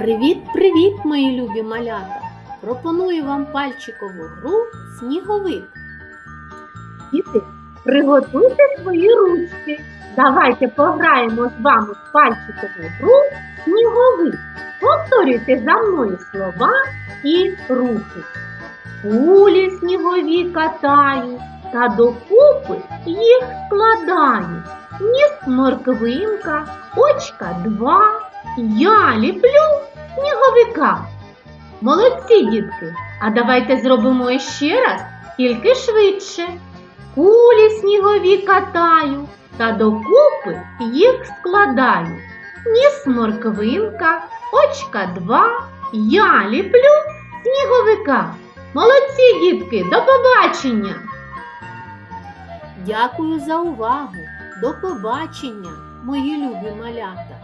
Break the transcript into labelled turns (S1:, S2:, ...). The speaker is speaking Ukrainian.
S1: Привіт-привіт, мої любі малята! Пропоную вам пальчикову гру Сніговик.
S2: Діти, приготуйте свої ручки. Давайте пограємо з вами в пальчикову гру сніговик. Повторюйте за мною слова і рухи. Кулі снігові катаю, та докупи їх складаю. Ніс морквинка, очка два. Я ліплю сніговика. Молодці, дітки! А давайте зробимо ще раз, тільки швидше. Кулі снігові катаю, та докупи їх складаю. Ніс морквинка, очка два, я ліплю сніговика. Молодці, дітки, до побачення!
S1: Дякую за увагу! До побачення, мої любі малята!